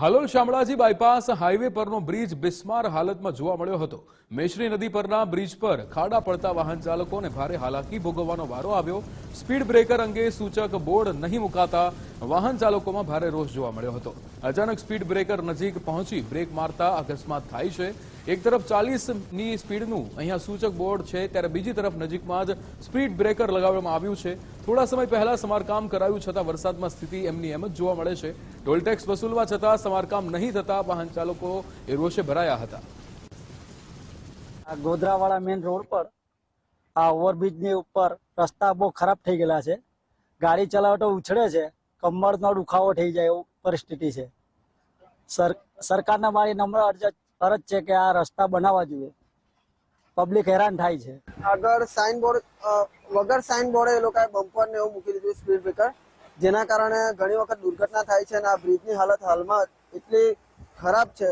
Halol Shamlaji bypass highway પરનો bridge બિસ્માર હાલતમાં જોવા મળ્યો હતો. મેશ્રી નદી પરના બ્રિજ પર ખાડા પડતા વાહન ચાલકોને ભારે હાલાકી ભોગવવાનો વારો આવ્યો. સ્પીડ બ્રેકર અંગે સૂચક બોર્ડ નહીં મુકાતા વાહન ચાલકોમાં ભારે રોષ જોવા મળ્યો હતો. અચાનક સ્પીડ બ્રેકર નજીક પહોંચી બ્રેક મારતા અકસ્માત થાય છે. એક તરફ ચાલીસની સ્પીડનું અહીંયા સૂચક બોર્ડ છે, ત્યારે બીજી તરફ નજીકમાં જ સ્પીડ બ્રેકર લગાવવામાં આવ્યું છે. થોડા સમય પહેલા સમારકામ કરાયું છતાં વરસાદમાં સ્થિતિ એમની એમ જ જોવા મળે છે. ટોલટેક્સ વસૂલવા છતાં સમારકામ નહીં થતા વાહન ચાલકો એ રોષે ભરાયા હતા. ગોધરાવાળા મેઇન રોડ પર આ ઓવરબ્રિજની ઉપર રસ્તા બહુ ખરાબ થઈ ગયેલા છે. ગાડી ચલાવટો ઉછળે છે. કમરનો દુખાવો થઈ જાય એવું પરિસ્થિતિ છે. સર, સરકારને મારી નમ્ર અરજ અરજ છે કે આ રસ્તા બનાવવા જોઈએ. પબ્લિક હેરાન થાય છે. આગળ સાઇન બોર્ડ વગર સાઇન બોર્ડે એ લોકોએ બમ્પર ને એવું મૂકી દીધું સ્પીડ બ્રેકર જેના કારણે ઘણી વખત દુર્ઘટના થાય છે અને આ બ્રિજની હાલત હાલમાં એટલી ખરાબ છે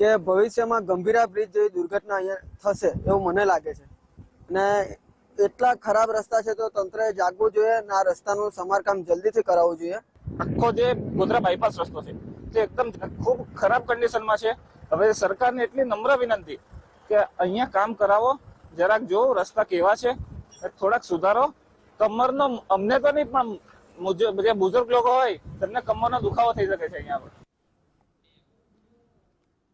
કે ભવિષ્યમાં ગંભીરા બ્રિજ જેવી દુર્ઘટના અહીંયા થશે એવું મને લાગે છે. અને એટલા ખરાબ રસ્તા છે તો તંત્રએ જાગવું જોઈએ અને આ રસ્તાનું સમારકામ જલ્દીથી કરાવવું જોઈએ. આખો જે ગોધરા બાયપાસ રસ્તો છે તે એકદમ ખૂબ ખરાબ કન્ડિશનમાં છે. હવે સરકારને એટલી નમ્ર વિનંતી કે અહીંયા કામ કરાવો, જરાક જો રસ્તા કેવા છે થોડાક સુધારો. કમરનો, અમને તો નહીં પણ જે બુઝુર્ગ લોકો હોય, તેમને કમરનો દુખાવો થઈ શકે છે અહીંયા